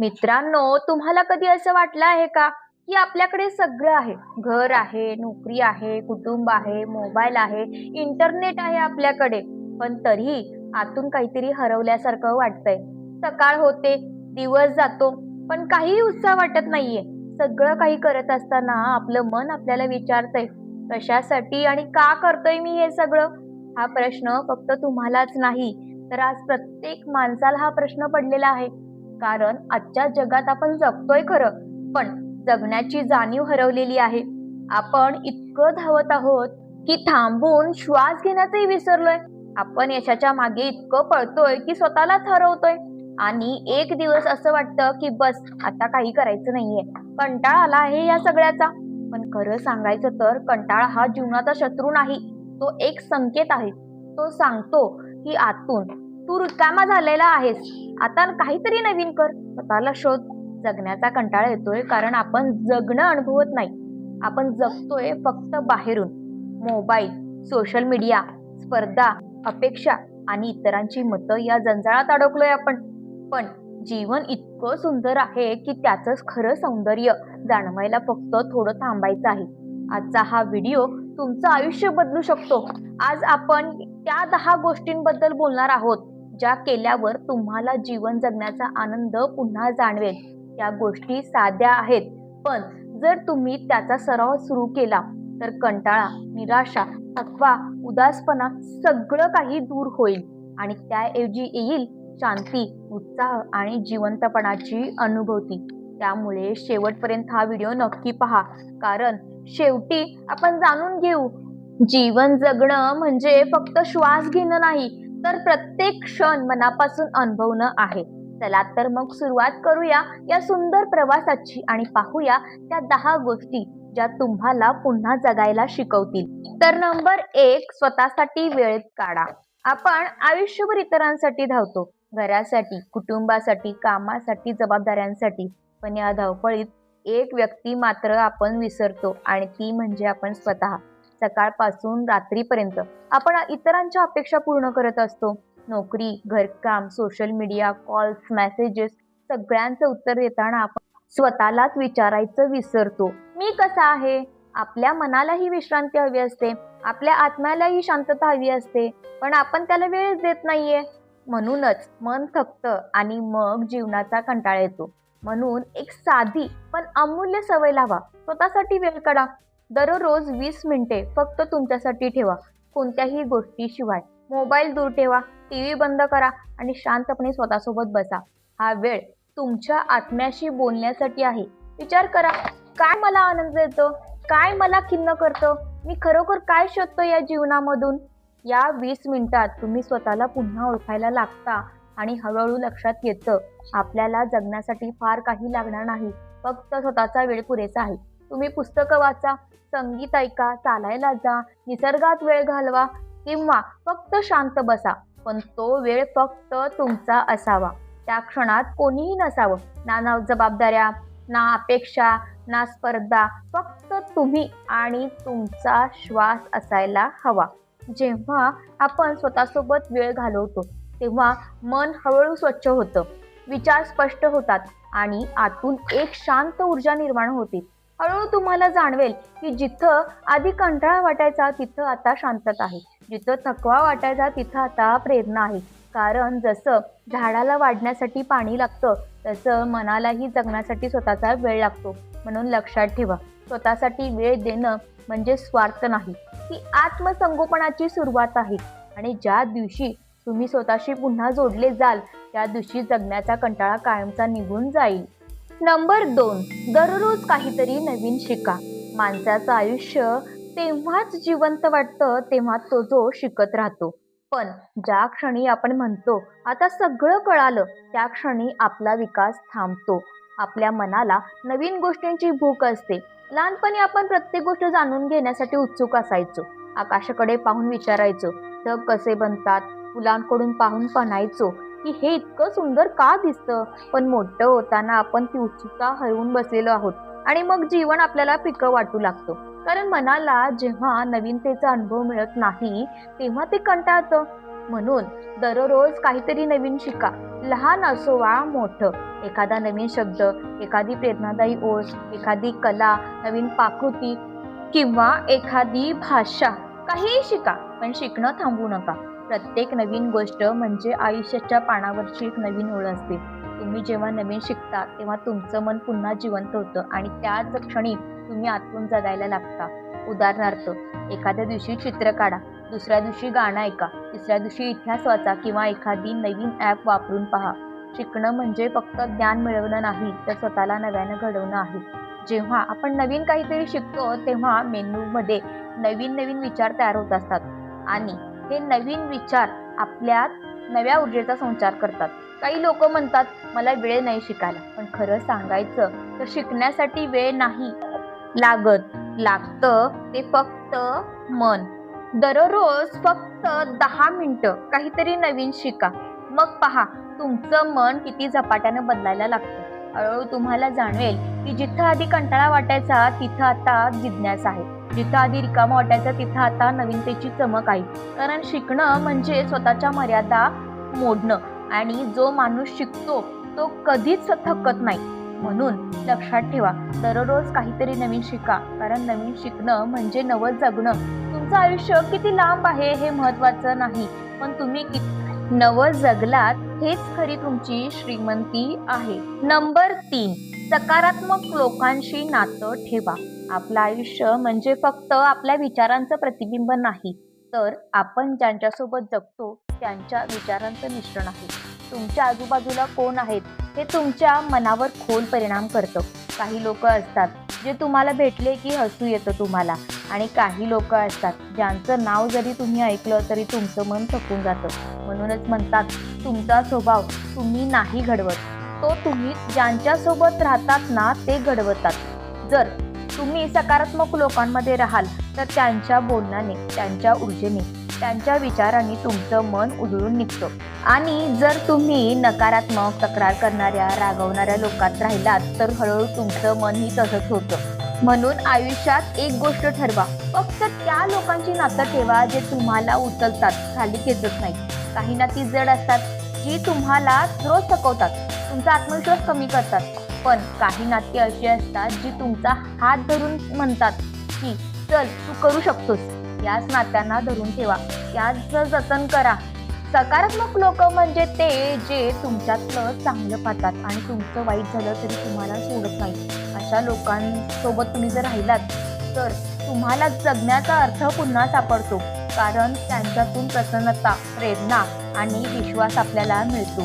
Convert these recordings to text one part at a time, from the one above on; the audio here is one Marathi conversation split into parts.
मित्रांनो तुम्हाला कधी असं वाटलं आहे का की आपल्याकडे सगळं आहे? घर आहे नोकरी आहे कुटुंब आहे मोबाईल आहे इंटरनेट आहे आपल्याकडे. पण तरीही आतून काहीतरी हरवल्यासारखं वाटतंय. सकाळ होते दिवस जातो पण काहीही उत्साह वाटत नाहीये. सगळं काही करत असताना आपलं मन आपल्याला विचारतंय कशासाठी आणि का करतोय मी हे सगळं? हा प्रश्न फक्त तुम्हालाच नाही तर आज प्रत्येक माणसाला हा प्रश्न पडलेला आहे. कारण आजच्या जगात आपण जगतोय खरं पण जगण्याची जाणीव हरवलेली आहे. आपण इतकं धावत आहोत की थांबून श्वास घेण्याचंही विसरलोय. आपण यशाच्या मागे इतकं पळतोय की स्वतःलाच हरवतोय. आणि एक दिवस असं वाटतं की बस आता काही करायचं नाहीये. कंटाळा आला आहे या सगळ्याचा. पण खरं सांगायचं तर कंटाळा हा जीवनाचा शत्रू नाही तो एक संकेत आहे. तो सांगतो की आतून तू रिकामा झालेला आहेस. आता काहीतरी नवीन कर. स्वतःला शोध. जगण्याचा कंटाळा येतोय कारण आपण जगणं अनुभवत नाही. आपण जगतोय फक्त बाहेरून. मोबाईल सोशल मीडिया स्पर्धा अपेक्षा आणि इतरांची मतं या जंजाळात अडकलोय आपण. पण जीवन इतकं सुंदर आहे की त्याचंच खरं सौंदर्य जाणवायला फक्त थोडं थांबायचं आहे. आजचा हा व्हिडिओ तुमचं आयुष्य बदलू शकतो. आज आपण त्या दहा गोष्टींबद्दल बोलणार आहोत. ज्या केल्यावर तुम्हाला जीवन जगण्याचा आनंद पुन्हा जाणवेल. या गोष्टी साध्या आहेत. पण जर तुम्ही त्याचा सराव सुरू केला तर कंटाळा निराशा थकवा उदासपणा सगळं काही दूर होईल आणि त्याऐवजी येईल शांती उत्साह आणि जिवंतपणाची अनुभवती त्यामुळे शेवटपर्यंत हा व्हिडिओ नक्की पहा. कारण शेवटी आपण जाणून घेऊ जीवन जगणं म्हणजे फक्त श्वास घेणं नाही तर प्रत्येक क्षण मनापासून अनुभवणं आहे. चला तर मग सुरुवात करूया या सुंदर प्रवासाची आणि पाहूया त्या दहा गोष्टी ज्या तुम्हाला पुन्हा जगायला शिकवतील. तर नंबर एक स्वतःसाठी वेळ काढा. आपण आयुष्यभर इतरांसाठी धावतो. घरासाठी कुटुंबासाठी कामासाठी जबाबदाऱ्यांसाठी. पण या धावपळीत एक व्यक्ती मात्र आपण विसरतो आणि ती म्हणजे आपण स्वतः. सकाळपासून रात्रीपर्यंत आपण इतरांच्या अपेक्षा पूर्ण करत असतो. नोकरी घरकाम सोशल मीडिया कॉल्स मेसेजेस सगळ्यांचं उत्तर देताना आपण स्वतःलाच विचारायचं विसरतो. मी कसा आहे? आपल्या मनालाही विश्रांती हवी असते. आपल्या आत्म्यालाही शांतता हवी असते. पण आपण त्याला वेळच देत नाहीये. म्हणूनच मन थकतं आणि मग जीवनाचा कंटाळा येतो. म्हणून एक साधी पण अमूल्य सवय लावा. स्वतःसाठी वेळ काढा. दररोज वीस मिनिटे फक्त तुमच्यासाठी ठेवा. कोणत्याही गोष्टीशिवाय. मोबाईल दूर ठेवा टी व्ही बंद करा आणि शांतपणे स्वतःसोबत बसा. हा वेळ तुमच्या आत्म्याशी बोलण्यासाठी आहे. विचार करा काय मला आनंद देतो? काय मला खिन्न करतं? मी खरोखर काय शोधतो या जीवनामधून? या वीस मिनिटात तुम्ही स्वतःला पुन्हा ओळखायला लागता आणि हळूहळू लक्षात येतं. आपल्याला जगण्यासाठी फार काही लागणार नाही. फक्त स्वतःचा वेळ पुरेसा आहे. तुम्ही पुस्तकं वाचा संगीत ऐका चालायला जा निसर्गात वेळ घालवा किंवा फक्त शांत बसा. पण तो वेळ फक्त तुमचा असावा. त्या क्षणात कोणीही नसावं. ना ना जबाबदाऱ्या ना अपेक्षा ना स्पर्धा. फक्त तुम्ही आणि तुमचा श्वास असायला हवा. जेव्हा आपण स्वतःसोबत वेळ घालवतो तेव्हा मन हळूहळू स्वच्छ होतं. विचार स्पष्ट होतात आणि आतून एक शांत ऊर्जा निर्माण होते. हळूहळू तुम्हाला जाणवेल की जिथं आधी कंटाळा वाटायचा तिथं आता शांतता आहे. जिथं थकवा वाटायचा तिथं आता प्रेरणा आहे. कारण जसं झाडाला वाढण्यासाठी पाणी लागतं तसं मनालाही जगण्यासाठी स्वतःचा वेळ लागतो. म्हणून लक्षात ठेवा स्वतःसाठी वेळ देणं म्हणजे स्वार्थ नाही. ही आत्मसंगोपनाची सुरुवात आहे. आणि ज्या दिवशी तुम्ही स्वतःशी पुन्हा जोडले जाल त्या दिवशी जगण्याचा कंटाळा कायमचा निघून जाईल. नंबर दोन दररोज काहीतरी नवीन शिका. माणसाचं आयुष्य तेव्हाच जिवंत वाटतं तेव्हा तो जो शिकत राहतो. पण ज्या क्षणी आपण म्हणतो आता सगळं कळालं त्या क्षणी आपला विकास थांबतो. आपल्या मनाला नवीन गोष्टींची भूक असते. लहानपणी आपण प्रत्येक गोष्ट जाणून घेण्यासाठी उत्सुक असायचो. आकाशाकडे पाहून विचारायचो ढग कसे बनतात? फुलांकडून पाहून पणायचो. की हे इतकं सुंदर का दिसतं? पण मोठं होताना आपण ती उत्सुकता हरवून बसलेलो आहोत. आणि मग जीवन आपल्याला पिकं वाटू लागतो. कारण मनाला जेव्हा नवीनतेचा अनुभव मिळत नाही तेव्हा ते कंटाळतं. म्हणून दररोज काहीतरी नवीन शिका. लहान असो वा मोठं. एखादा नवीन शब्द एखादी प्रेरणादायी ओळ एखादी कला नवीन पाकृती किंवा एखादी भाषा काहीही शिका. पण शिकणं थांबू नका. प्रत्येक नवीन गोष्ट म्हणजे आयुष्याच्या पानावरची एक नवीन ओळ असते. तुम्ही जेव्हा नवीन शिकता तेव्हा तुमचं मन पुन्हा जिवंत होतं आणि त्याच क्षणी तुम्ही आतून जगायला लागता. उदाहरणार्थ एखाद्या दिवशी चित्र काढा दुसऱ्या दिवशी गाणं ऐका तिसऱ्या दिवशी इतिहास वाचा किंवा एखादी नवीन ॲप वापरून पहा. शिकणं म्हणजे फक्त ज्ञान मिळवणं नाही तर स्वतःला नव्यानं घडवणं आहे. जेव्हा आपण नवीन काहीतरी शिकतो तेव्हा मेंदूमध्ये नवीन नवीन विचार तयार होत असतात. आणि हे नवीन विचार आपल्यात नव्या ऊर्जेचा संचार करतात. काही लोक म्हणतात मला वेळ नाही शिकायला. पण खरं सांगायचं तर शिकण्यासाठी वेळ नाही लागत. लागतं ते फक्त मन. दररोज फक्त दहा मिनटं काहीतरी नवीन शिका. मग पहा तुमचं मन किती झपाट्यानं बदलायला लागतं. हळूहळू तुम्हाला जाणवेल की जिथं आधी कंटाळा वाटायचा तिथं आता जिज्ञास आहे. जिथं आधी रिकामं वाटायचं तिथं आता नवीनतेची चमक आहे. कारण शिकणं म्हणजे स्वतःच्या मर्यादा मोडणं आणि जो माणूस शिकतो तो कधीच थकत नाही. म्हणून लक्षात ठेवा दररोज काहीतरी नवीन शिका. कारण नवीन शिकणं म्हणजे नवं जगणं. तुमचं आयुष्य किती लांब आहे हे महत्वाचं नाही. पण तुम्ही किती नवं जगलात हेच खरी तुमची श्रीमंती आहे. नंबर तीन सकारात्मक लोकांशी नातं ठेवा. आपलं आयुष्य म्हणजे फक्त आपल्या विचारांचं प्रतिबिंब नाही तर आपण ज्यांच्यासोबत जगतो त्यांच्या विचारांचं मिश्रण आहे. तुमच्या आजूबाजूला कोण आहेत हे तुमच्या मनावर खोल परिणाम करतं. काही लोक असतात जे तुम्हाला भेटले की हसू येतं तुम्हाला आणि काही लोक असतात ज्यांचं नाव जरी तुम्ही ऐकलं तरी तुमचं मन थकून जातं. म्हणूनच म्हणतात तुमचा स्वभाव तुम्ही नाही घडवत. तो तुम्ही ज्यांच्यासोबत राहतात ना ते घडवतात. जर तुम्ही सकारात्मक लोकांमध्ये राहाल तर त्यांच्या बोलण्याने त्यांच्या ऊर्जेने त्यांच्या विचारांनी तुमचं मन उधळून निघतं. आणि जर तुम्ही नकारात्मक तक्रार करणाऱ्या रागवणाऱ्या लोकात राहिलात तर हळूहळू तुमचं मनही तसंच होतं. म्हणून आयुष्यात एक गोष्ट ठरवा. फक्त त्या लोकांची नातं ठेवा जे तुम्हाला उचलतात. खाली खेचत नाही काही नाती जड असतात जी तुम्हाला रोज थकवतात. तुमचा आत्मविश्वास कमी करतात. पण काही नाती अशी असतात जी तुमचा हात धरून म्हणतात की चल तू करू शकतोस. याच नात्यांना धरून ठेवा. याच जतन करा. सकारात्मक लोक म्हणजे ते जे तुमच्यातलं चांगलं पाहतात आणि तुमचं वाईट झालं तरी तुम्हाला सोडत नाही. अशा लोकांसोबत तुम्ही जर राहिलात तर तुम्हाला जगण्याचा अर्थ पुन्हा सापडतो. कारण त्यांच्यातून प्रसन्नता प्रेरणा आणि विश्वास आपल्याला मिळतो.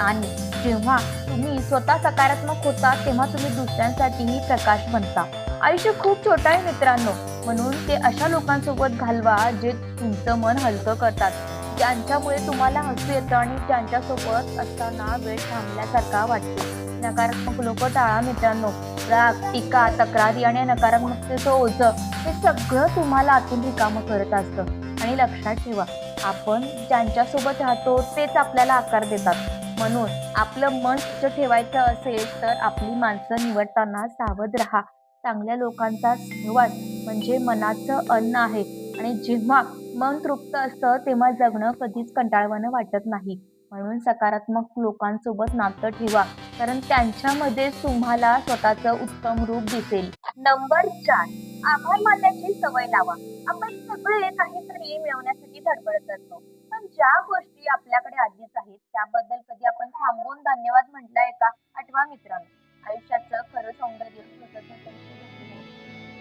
आणि जेव्हा तुम्ही स्वतः सकारात्मक होता तेव्हा तुम्ही दुसऱ्यांसाठीही प्रकाश बनता. आयुष्य खूप छोटा आहे मित्रांनो. म्हणून ते अशा लोकांसोबत घालवा जे तुमचं मन हलकं करतात. ज्यांच्यामुळे तुम्हाला हसू येतं आणि त्यांच्यासोबत असताना वेळ थांबल्यासारखा वाटतो. नकारात्मक लोक टाळा मित्रांनो. राग टीका तक्रारी आणि नकारात्मकतेचं ओझं हे सगळं तुम्हाला आतून रिकामं करत असतं. आणि लक्षात ठेवा आपण ज्यांच्यासोबत राहतो तेच आपल्याला आकार देतात. म्हणून आपलं मन स्वच्छ ठेवायचं असेल तर आपली माणसं निवडताना सावध राहा. चांगल्या लोकांचा सहवास म्हणजे मनाचं अन्न आहे. आणि जेव्हा मन तृप्त असतं तेव्हा जगणं कधीच कंटाळवाणं वाटत नाही. म्हणून सकारात्मक लोकांसोबत नातं ठेवा. कारण त्यांच्यामध्ये तुम्हाला स्वतःचं उत्तम रूप दिसेल. नंबर चार आभार मानण्याची सवय लावा. आपण सगळे काहीतरी मिळवण्यासाठी धडपडत असतो पण ज्या गोष्टी आपल्याकडे आधीच आहेत त्याबद्दल थांबून धन्यवाद म्हटलाय का आठवा मित्रांनो. आयुष्याचं खरं सौंदर्य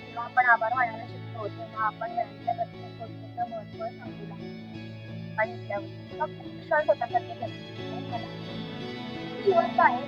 जेव्हा आपण आभार मानायला शिकतो तेव्हा आपण प्रत्येक गोष्टीचं महत्त्व समजू लागतो क्षण स्वतःसाठी आहे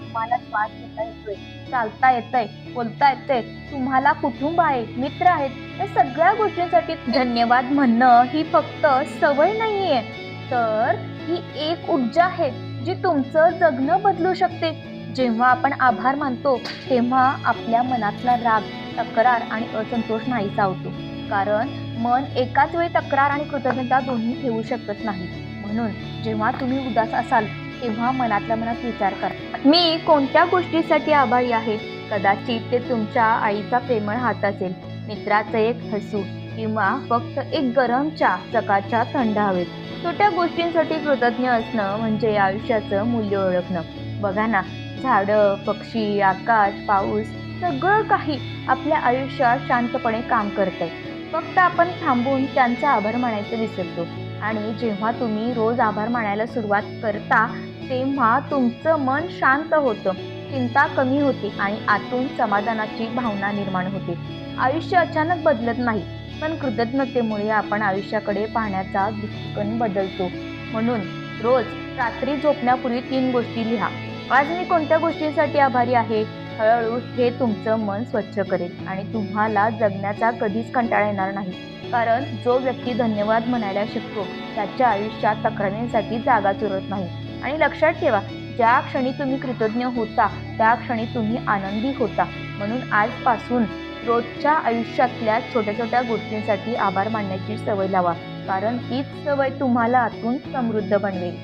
तुम्हाला श्वास घेता येतोय. चालता येतंय. बोलता येतंय. तुम्हाला कुटुंब आहे मित्र आहेत. या सगळ्या गोष्टींसाठी धन्यवाद म्हणणं ही फक्त सवय नाहीये. तर ही एक ऊर्जा आहे जी तुमचं जगणं बदलू शकते. जेव्हा आपण आभार मानतो तेव्हा आपल्या मनातला राग तक्रार आणि असंतोष नाहीसा होतो. कारण मन एकाच वेळी तक्रार आणि कृतज्ञता दोन्ही ठेवू शकत नाही. म्हणून जेव्हा तुम्ही उदास असाल तेव्हा मनातल्या मनात विचार करा. मी कोणत्या गोष्टीसाठी आभारी आहे? कदाचित ते तुमच्या आईचा प्रेमळ हात असेल. मित्राचं एक हसू. किंवा फक्त एक गरम चहा सकाळच्या थंड हवेत छोट्या गोष्टींसाठी कृतज्ञ असणं म्हणजे आयुष्याचं मूल्य ओळखणं. बघा ना झाडं पक्षी आकाश पाऊस सगळं काही आपल्या आयुष्यात शांतपणे काम करतंय. फक्त आपण थांबून त्यांचा आभार मानायचं विसरतो. आणि जेव्हा तुम्ही रोज आभार मानायला सुरुवात करता तेव्हा तुमचं मन शांत होतं. चिंता कमी होते आणि आतून समाधानाची भावना निर्माण होते. आयुष्य अचानक बदलत नाही. पण कृतज्ञतेमुळे आपण आयुष्याकडे पाहण्याचा दृष्टिकोन बदलतो. म्हणून रोज रात्री झोपण्यापूर्वी तीन गोष्टी लिहा. आज मी कोणत्या गोष्टींसाठी आभारी आहे? हळूहळू हे तुमचं मन स्वच्छ करेल आणि तुम्हाला जगण्याचा कधीच कंटाळा येणार नाही. कारण जो व्यक्ती धन्यवाद म्हणायला शिकतो त्याच्या आयुष्यात तक्रारींसाठी जागा चुरत नाही. आणि लक्षात ठेवा ज्या क्षणी तुम्ही कृतज्ञ होता त्या क्षणी तुम्ही आनंदी होता. म्हणून आजपासून रोजच्या आयुष्यातल्या छोट्या छोट्या गोष्टींसाठी आभार मानण्याची सवय लावा कारण हीच सवय तुम्हाला आतून समृद्ध बनवेल.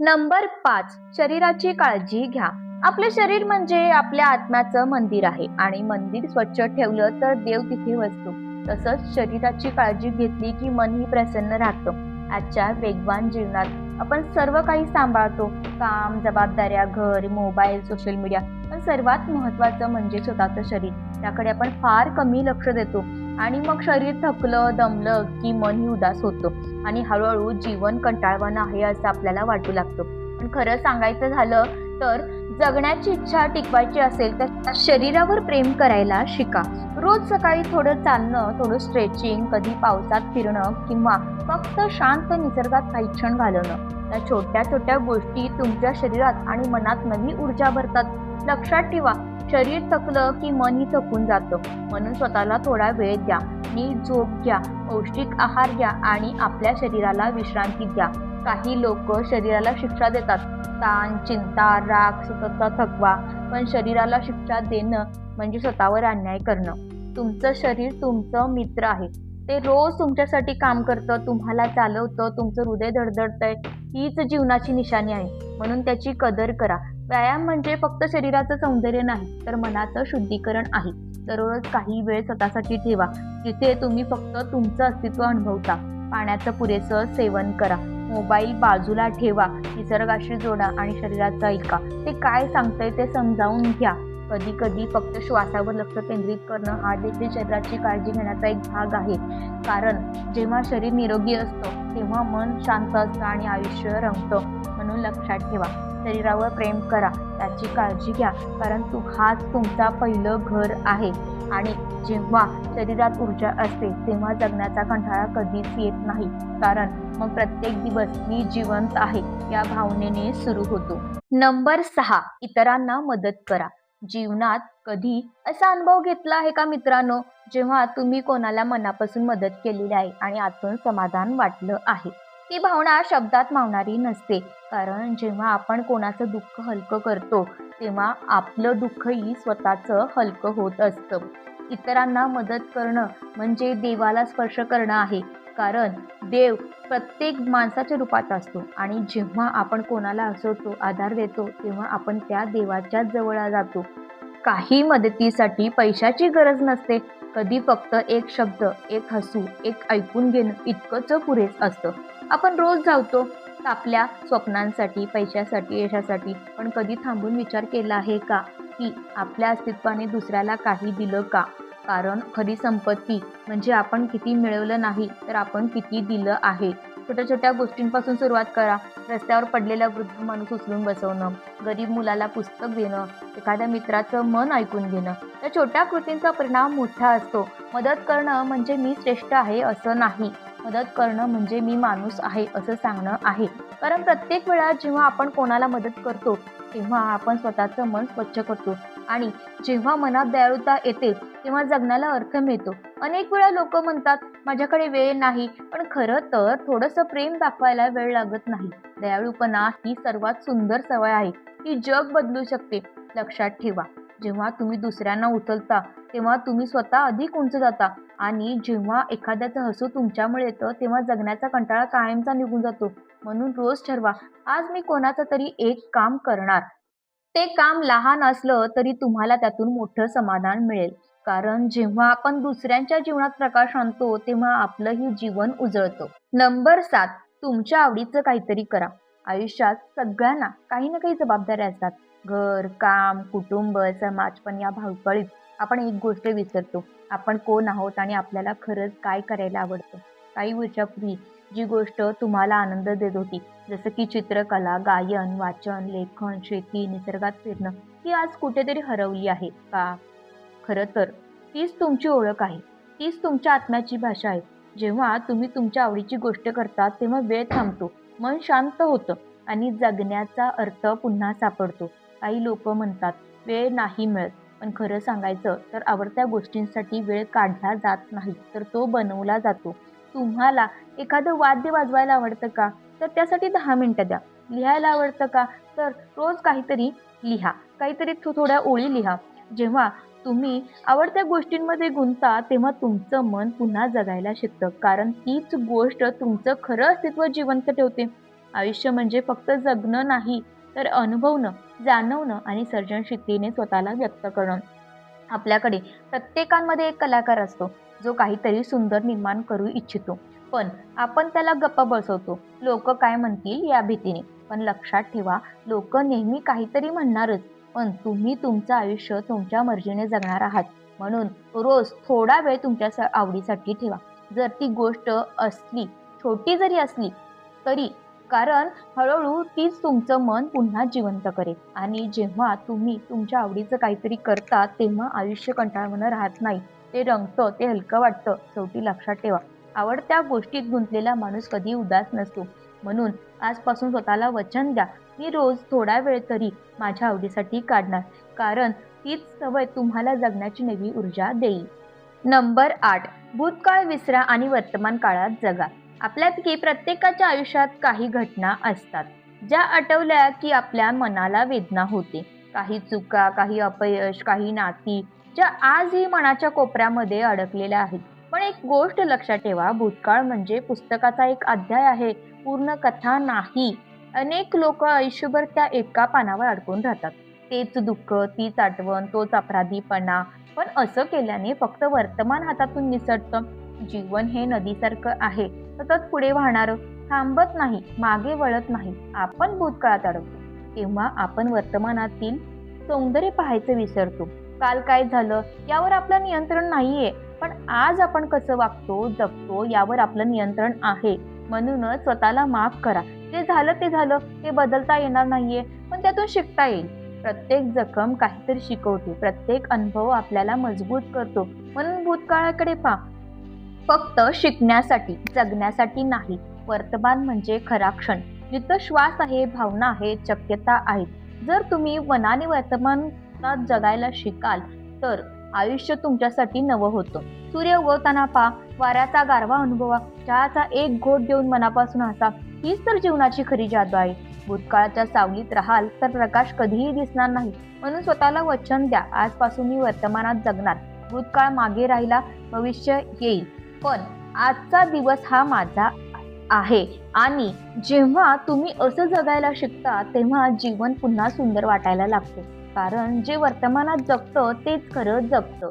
नंबर पाच शरीराची काळजी घ्या. आपले शरीर म्हणजे आपल्या आत्म्याचं मंदिर आहे आणि मंदिर स्वच्छ ठेवलं तर देव तिथे वसतो तसंच शरीराची काळजी घेतली की मनही प्रसन्न राहतं. आजच्या वेगवान जीवनात आपण सर्व काही सांभाळतो. काम जबाबदाऱ्या घर मोबाईल सोशल मीडिया सर्वात महत्त्वाचं म्हणजे स्वतःचं शरीर. त्याकडे आपण फार कमी लक्ष देतो आणि मग शरीर थकलं दमलं की मनही उदास होतं आणि हळूहळू जीवन कंटाळवाणं आहे असं आपल्याला वाटू लागतं. पण खरं सांगायचं झालं तर जगण्याची इच्छा टिकवायची असेल तर शरीरावर प्रेम करायला शिका. रोज सकाळी थोडं चालणं थोडं स्ट्रेचिंग कधी पावसात फिरणं किंवा फक्त शांत निसर्गात काही क्षण घालवणं त्या छोट्या छोट्या गोष्टी तुमच्या शरीरात आणि मनात नवी ऊर्जा भरतात. लक्षात ठेवा शरीर थकलं की मनही थकून जातं. म्हणून स्वतःला थोडा वेळ द्या. नीट झोप घ्या पौष्टिक आहार घ्या आणि आपल्या शरीराला विश्रांती द्या. काही लोक शरीराला शिक्षा देतात. ताण चिंता राग सततचा थकवा पण शरीराला शिक्षा देणं म्हणजे स्वतःवर अन्याय करणं. तुमचं शरीर तुमचं मित्र आहे. ते रोज तुमच्यासाठी काम करतं तुम्हाला चालवतं तुमचं हृदय धडधडतंय हीच जीवनाची निशाणी आहे. म्हणून त्याची कदर करा. व्यायाम म्हणजे फक्त शरीराचं सौंदर्य नाही तर मनाचं शुद्धीकरण आहे. दररोज काही वेळ स्वतःसाठी ठेवा जिथे तुम्ही फक्त तुमचं अस्तित्व अनुभवता. पाण्याचं पुरेसं सेवन करा. मोबाईल बाजूला ठेवा निसर्गाशी जोडा आणि शरीराचं ऐका. ते काय सांगतंय ते समजावून घ्या. कधी कधी फक्त श्वासावर लक्ष केंद्रित करणं हा देखील शरीराची काळजी घेण्याचा एक भाग आहे. कारण जेव्हा शरीर निरोगी असतं तेव्हा मन शांत असतं आणि आयुष्य रंगतं म्हणून लक्षात ठेवा. शरीरावर प्रेम करा. त्याची काळजी घ्या. कारण तू हाच तुमचा पहिलं घर आहे. आणि जेव्हा शरीरात ऊर्जा असते तेव्हा जगण्याचा कंटाळा कधीच येत नाही. कारण मग प्रत्येक दिवस मी जिवंत आहे या भावनेने सुरू होतो. नंबर सहा इतरांना मदत करा. जीवनात कधी असा अनुभव घेतला आहे का मित्रांनो जेव्हा तुम्ही कोणाला मनापासून मदत केलेली आहे आणि आतून समाधान वाटलं आहे? ती भावना शब्दात मावणारी नसते. कारण जेव्हा आपण कोणाचं दुःख हलकं करतो तेव्हा आपलं दुःखही स्वतःचं हलकं होत असतं. इतरांना मदत करणं म्हणजे देवाला स्पर्श करणं आहे. कारण देव प्रत्येक माणसाच्या रूपात असतो आणि जेव्हा आपण कोणाला हसवतो आधार देतो तेव्हा आपण त्या देवाच्या जवळ जातो. काही मदतीसाठी पैशाची गरज नसते. कधी फक्त एक शब्द एक हसू एक ऐकून घेणं इतकंच पुरेस असतं. आपण रोज जावतो आपल्या स्वप्नांसाठी पैशासाठी यशासाठी. पण कधी थांबून विचार केला आहे का? की आपल्या अस्तित्वाने दुसऱ्याला काही दिलं का? कारण खरी संपत्ती म्हणजे आपण किती मिळवलं नाही तर आपण किती दिलं आहे. छोट्या छोट्या गोष्टींपासून सुरुवात करा. रस्त्यावर पडलेला वृद्ध माणूस उचलून बसवणं गरीब मुलाला पुस्तक देणं एखाद्या मित्राचं मन ऐकून घेणं. या छोट्या कृतींचा परिणाम मोठा असतो. मदत करणं म्हणजे मी श्रेष्ठ आहे असं नाही. मदत करणं म्हणजे मी माणूस आहे असं सांगणं आहे. कारण प्रत्येक वेळा जेव्हा आपण कोणाला मदत करतो तेव्हा आपण स्वतःचं मन स्वच्छ करतो. आणि जेव्हा मनात दयाळुता येते तेव्हा जगण्याला अर्थ मिळतो. अनेक वेळा लोक म्हणतात माझ्याकडे वेळ नाही पण खरं तर थोडंसं प्रेम दाखवायला वेळ लागत नाही. दयाळूपणा ही सर्वात सुंदर सवय आहे. ही जग बदलू शकते. लक्षात ठेवा जेव्हा तुम्ही दुसऱ्यांना उचलता तेव्हा तुम्ही स्वतः अधिक उंच जाता. आणि जेव्हा एखाद्याचं हसू तुमच्यामुळे येतं तेव्हा जगण्याचा कंटाळा कायमचा निघून जातो. म्हणून रोज ठरवा. आज मी कोणाचं तरी एक काम करणार. ते काम लहान असलं तरी तुम्हाला त्यातून मोठं समाधान मिळेल. कारण जेव्हा आपण दुसऱ्यांच्या जीवनात प्रकाश आणतो तेव्हा आपलंही जीवन उजळतं. नंबर सात तुमच्या आवडीचं काहीतरी करा. आयुष्यात सगळ्यांना काही ना काही जबाबदाऱ्या असतात. घर काम कुटुंब समाज पण या धावपळीत आपण एक गोष्ट विसरतो. आपण कोण आहोत आणि आपल्याला खरंच काय करायला आवडतं? काही वर्षापूर्वी जी गोष्ट तुम्हाला आनंद देत होती जसं की चित्रकला गायन वाचन लेखन शेती निसर्गात फिरणं ही आज कुठेतरी हरवली आहे का? खरं तर तीच तुमची ओळख आहे तीच तुमच्या आत्म्याची भाषा आहे. जेव्हा तुम्ही तुमच्या आवडीची गोष्ट करता तेव्हा वेळ थांबतो मन शांत होतं आणि जगण्याचा अर्थ पुन्हा सापडतो. काही लोक म्हणतात वेळ नाही मिळत. पण खरं सांगायचं तर आवडत्या गोष्टींसाठी वेळ काढला जात नाही तर तो बनवला जातो. तुम्हाला एखादं वाद्य वाजवायला आवडतं का? तर त्यासाठी दहा मिनटं द्या. लिहायला आवडतं का? तर रोज काहीतरी लिहा. काहीतरी थो थोड्या ओळी लिहा. जेव्हा तुम्ही आवडत्या गोष्टींमध्ये गुंता तेव्हा तुमचं मन पुन्हा जगायला शिकतं. कारण तीच गोष्ट तुमचं खरं अस्तित्व जिवंत ठेवते. आयुष्य म्हणजे फक्त जगणं नाही तर अनुभवणं जाणवणं आणि सर्जनशीलतेने स्वतःला व्यक्त करणं. आपल्याकडे प्रत्येकांमध्ये एक कलाकार असतो जो काहीतरी सुंदर निर्माण करू इच्छितो. पण आपण त्याला गप्प बसवतो. लोक काय म्हणतील या भीतीने? पण लक्षात ठेवा लोक नेहमी काहीतरी म्हणणारच पण तुम्ही तुमचं आयुष्य तुमच्या मर्जीने जगणार आहात. म्हणून रोज थोडा वेळ तुमच्या स- आवडीसाठी ठेवा. जर ती गोष्ट असली छोटी जरी असली तरी कारण हळूहळू तीच तुमचं मन पुन्हा जिवंत करेल. आणि जेव्हा तुम्ही तुमच्या आवडीचं काहीतरी करता तेव्हा आयुष्य कंटाळवणं राहत नाही. ते रंगतं ते हलकं वाटतं. शेवटी लक्षात ठेवा आवडत्या गोष्टीत गुंतलेला माणूस कधी उदास नसतो. म्हणून आजपासून स्वतःला वचन द्या. मी रोज थोडा वेळ तरी माझ्या आवडीसाठी काढणार. कारण तीच सवय तुम्हाला जगण्याची नवी ऊर्जा देईल. नंबर आठ भूतकाळ विसरा आणि वर्तमान काळात जगा. आपल्यापैकी प्रत्येकाच्या आयुष्यात काही घटना असतात ज्या आठवल्या की आपल्या मनाला वेदना होते. काही चुका काही अपयश काही नाती ज्या आजही मनाच्या कोपऱ्यामध्ये अडकलेल्या आहेत. पण एक गोष्ट लक्षात ठेवा भूतकाळ म्हणजे पुस्तकाचा एक अध्याय आहे पूर्ण कथा नाही. अनेक लोक आयुष्यभर त्या एका पानावर अडकून राहतात. तेच दुःख तीच आठवण तोच अपराधीपणा. पण असं केल्याने फक्त वर्तमान हातातून निसटतं. जीवन हे नदीसारखं आहे. सतत पुढे वाहणारं थांबत नाही मागे वळत नाही आपण भूतकाळात अडकतो. तेव्हा आपण वर्तमानातील सौंदर्य पाहायचं विसरतो. काल काय झालं यावर आपलं नियंत्रण नाहीये पण आज आपण कसं वागतो जगतो यावर आपलं नियंत्रण आहे. म्हणूनच स्वतःला माफ करा. जे झालं ते झालं ते बदलता येणार नाहीये पण त्यातून शिकता येईल. प्रत्येक जखम काहीतरी शिकवते प्रत्येक अनुभव आपल्याला मजबूत करतो. म्हणून भूतकाळाकडे पहा. फक्त शिकण्यासाठी जगण्यासाठी नाही. वर्तमान म्हणजे खरा क्षण. जिथं श्वास आहे भावना आहे शक्यता आहेत. जर तुम्ही मनाने वर्तमानात जगायला शिकाल तर आयुष्य तुमच्यासाठी नवं होतं. सूर्य उगवताना पा वाऱ्याचा गारवा अनुभवा. चहाचा एक घोट देऊन मनापासून हसा. हीच तर जीवनाची खरी जादू आहे. भूतकाळाच्या सावलीत राहाल तर प्रकाश कधीही दिसणार नाही. म्हणून स्वतःला वचन द्या. आजपासून मी वर्तमानात जगणार. भूतकाळ मागे राहिला भविष्य येईल. पण आजचा दिवस हा माझा आहे. आणि जेव्हा तुम्ही असं जगायला शिकता तेव्हा जीवन पुन्हा सुंदर वाटायला लागते. कारण जे वर्तमानात जगतं तेच खरं जगतं.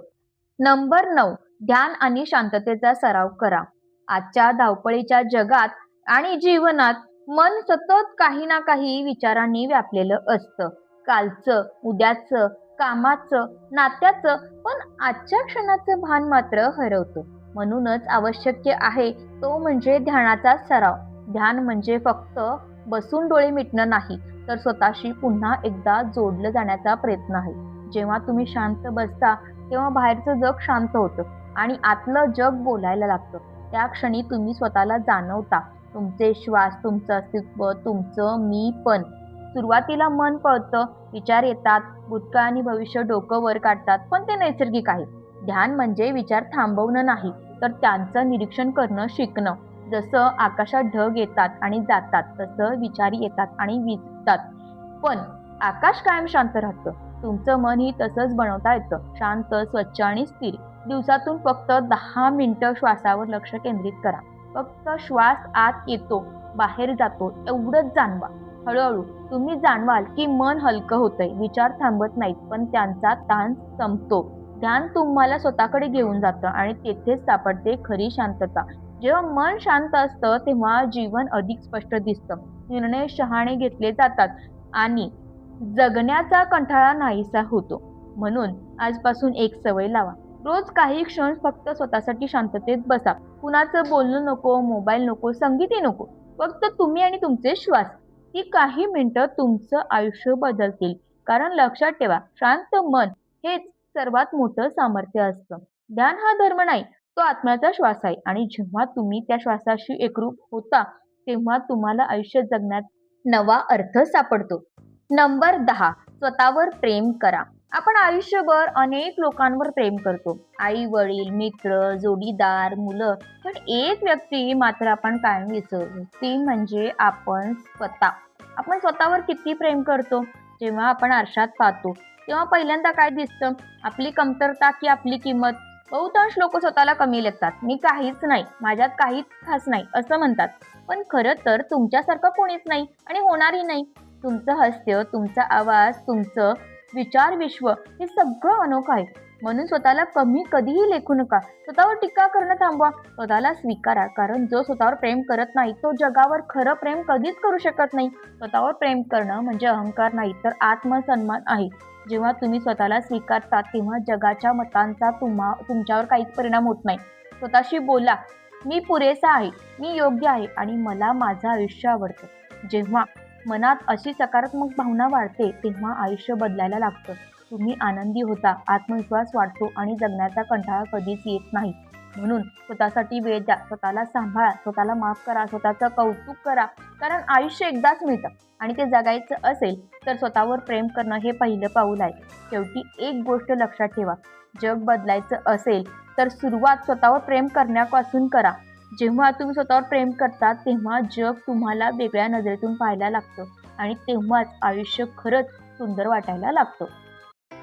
नंबर नऊ ध्यान आणि शांततेचा सराव करा. आजच्या धावपळीच्या जगात आणि जीवनात मन सतत काही ना काही विचारांनी व्यापलेलं असतं. कालचं उद्याचं कामाचं नात्याचं पण आजच्या क्षणाचं भान मात्र हरवतो. म्हणूनच आवश्यक आहे तो म्हणजे ध्यानाचा सराव. ध्यान म्हणजे फक्त बसून डोळे मिटणं नाही तर स्वतःशी पुन्हा एकदा जोडलं जाण्याचा प्रयत्न आहे. जेव्हा तुम्ही शांत बसता तेव्हा बाहेरचं जग शांत होतं आणि आतलं जग बोलायला लागतं. त्या क्षणी तुम्ही स्वतःला जाणवता. तुमचे श्वास तुमचं अस्तित्व तुमचं मी पण. सुरुवातीला मन पळतं विचार येतात भूतकाळ आणि भविष्य डोकं वर काढतात पण ते नैसर्गिक आहे. ध्यान म्हणजे विचार थांबवणं नाही. तर त्यांचं निरीक्षण करणं शिकणं. जसं आकाशात ढग येतात आणि जातात तसं विचारी येतात आणि विजतात. पण आकाश कायम शांत राहतं. तुमचं मन ही तसंच बनवता येतं. शांत स्वच्छ आणि स्थिर. दिवसातून फक्त दहा मिनटं श्वासावर लक्ष केंद्रित करा. फक्त श्वास आत येतो बाहेर जातो एवढंच जाणवा. हळूहळू तुम्ही जाणवाल की मन हलकं होतंय. विचार थांबत नाहीत पण त्यांचा ताण संपतो. ध्यान तुम्हाला स्वतःकडे घेऊन जातं आणि तेथेच सापडते खरी शांतता. जेव्हा मन शांत असतं तेव्हा जीवन अधिक स्पष्ट दिसतं. निर्णय शहाणे घेतले जातात आणि जगण्याचा कंटाळा नाहीसा होतो. म्हणून आजपासून एक सवय लावा. रोज काही क्षण फक्त स्वतःसाठी शांततेत बसा. कुणाचं बोलणं नको मोबाईल नको संगीतही नको. फक्त तुम्ही आणि तुमचे श्वास. ती काही मिनिटं तुमचं आयुष्य बदलतील. कारण लक्षात ठेवा शांत मन हेच सर्वात मोठं सामर्थ्य असतं. ध्यान हा धर्म नाही तो आत्म्याचा श्वास आहे. आणि जेव्हा तुम्ही त्या श्वासाशी एकरूप होता तेव्हा तुम्हाला आयुष्य जगण्यात नवा अर्थ सापडतो. नंबर दहा स्वतःवर प्रेम करा. आपण आयुष्यभर अनेक लोकांवर प्रेम करतो. आई वडील मित्र जोडीदार मुलं पण एक व्यक्ती मात्र आपण कायम विसरतो. ती म्हणजे आपण स्वतः. आपण स्वतःवर किती प्रेम करतो? जेव्हा आपण आरशात पाहतो तेव्हा पहिल्यांदा काय दिसतं? आपली कमतरता की आपली किंमत? बहुतांश लोक स्वतःला कमी लेखतात. मी काहीच नाही. माझ्यात काहीच खास नाही असं म्हणतात. पण खरं तर तुमच्यासारखं कोणीच नाही आणि होणारही नाही. तुमचं हास्य तुमचा आवाज तुमचं विचार विश्व हे सगळं अनोखं आहे. म्हणून स्वतःला कमी कधीही लेखू नका. स्वतःवर टीका करणं थांबवा. स्वतःला स्वीकारा कारण जो स्वतःवर प्रेम करत नाही तो जगावर खरं प्रेम कधीच करू शकत नाही. स्वतःवर प्रेम करणं म्हणजे अहंकार नाही तर आत्मसन्मान आहे. जेव्हा तुम्ही स्वतःला स्वीकारता तेव्हा जगाच्या मतांचा तुम्हा तुमच्यावर काहीच परिणाम होत नाही. स्वतःशी बोला मी पुरेसा आहे मी योग्य आहे आणि मला माझं आयुष्य आवडतं. जेव्हा मनात अशी सकारात्मक भावना वाढते तेव्हा आयुष्य बदलायला लागतं. तुम्ही आनंदी होता आत्मविश्वास वाढतो आणि जगण्याचा कंटाळा कधीच येत नाही. म्हणून स्वतःसाठी वेळ द्या स्वतःला सांभाळा स्वतःला माफ करा स्वतःचं कौतुक करा कारण आयुष्य एकदाच मिळतं आणि ते जगायचं असेल तर स्वतःवर प्रेम करणं हे पहिलं पाऊल आहे. शेवटी एक गोष्ट लक्षात ठेवा जग बदलायचं असेल तर सुरुवात स्वतःवर प्रेम करण्यापासून करा. जेव्हा तुम्ही स्वतःवर प्रेम करता तेव्हा जग तुम्हाला वेगळ्या नजरेतून पाहायला लागतं आणि तेव्हाच आयुष्य खरंच सुंदर वाटायला लागतं.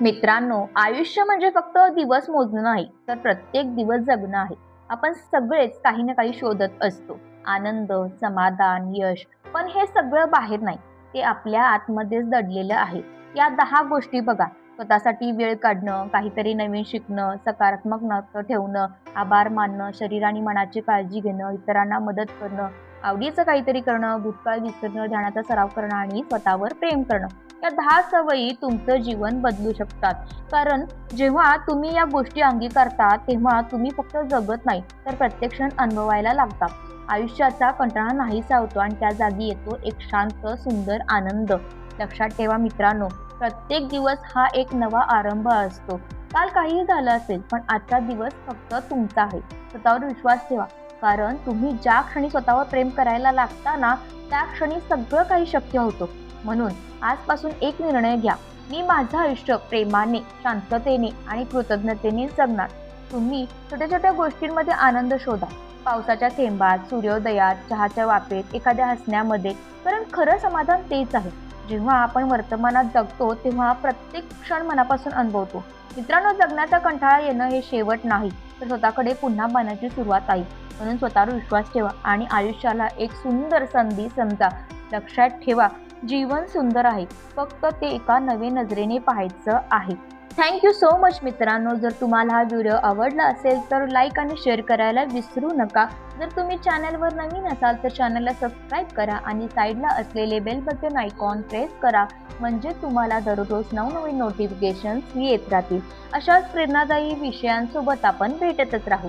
मित्रांनो आयुष्य म्हणजे फक्त दिवस मोजणं नाही तर प्रत्येक दिवस जगणं आहे. आपण सगळेच काही ना काही शोधत असतो. आनंद समाधान यश पण हे सगळं बाहेर नाही. ते आपल्या आतमध्येच दडलेलं आहे. या दहा गोष्टी बघा. स्वतःसाठी वेळ काढणं काहीतरी नवीन शिकणं सकारात्मक नातं ठेवणं आभार मानणं शरीर आणि मनाची काळजी घेणं इतरांना मदत करणं आवडीचं काहीतरी करणं भूतकाळ विसरणं ध्यानाचा सराव करणं आणि स्वतःवर प्रेम करणं. या दहा सवयी तुमचं जीवन बदलू शकतात. कारण जेव्हा तुम्ही या गोष्टी अंगीकारता तेव्हा तुम्ही फक्त जगत नाही तर प्रत्यक्षण अनुभवायला लागता आयुष्याचा कंटाळा नाहीसा होतो आणि त्या जागी येतो एक शांत सुंदर आनंद. लक्षात ठेवा मित्रांनो प्रत्येक दिवस हा एक नवा आरंभ असतो. काल काहीही झालं असेल पण आजचा दिवस फक्त तुमचा आहे. स्वतःवर विश्वास ठेवा. कारण तुम्ही ज्या क्षणी स्वतःवर प्रेम करायला लागता ना त्या क्षणी सगळं काही शक्य होतं. म्हणून आजपासून एक निर्णय घ्या. मी माझं आयुष्य प्रेमाने शांततेने आणि कृतज्ञतेने जगणार. तुम्ही छोट्या छोट्या गोष्टींमध्ये आनंद शोधा. पावसाच्या थेंबात सूर्योदयात चहाच्या वापेत एखाद्या हसण्यामध्ये कारण खरं समाधान तेच आहे. जेव्हा आपण वर्तमानात जगतो तेव्हा प्रत्येक क्षण मनापासून अनुभवतो. मित्रांनो जगण्याचा कंटाळा येणं हे शेवट नाही तर स्वतःकडे पुन्हा बनायची सुरुवात आहे. म्हणून स्वतःवर विश्वास ठेवा आणि आयुष्याला एक सुंदर संधी समजा. लक्षात ठेवा जीवन सुंदर आहे. फक्त ते एका नवीन नजरेने पाहायचं आहे. थँक्यू सो मच मित्रांनो. जर तुम्हाला हा व्हिडिओ आवडला असेल तर लाईक आणि शेअर करायला विसरू नका. जर तुम्ही चॅनलवर नवीन असाल तर चॅनलला सबस्क्राईब करा आणि साईडला असलेले बेल बटन आयकॉन प्रेस करा. म्हणजे तुम्हाला दररोज नवनवीन नोटिफिकेशन्स येत राहतील. अशाच प्रेरणादायी विषयांसोबत आपण भेटतच राहू.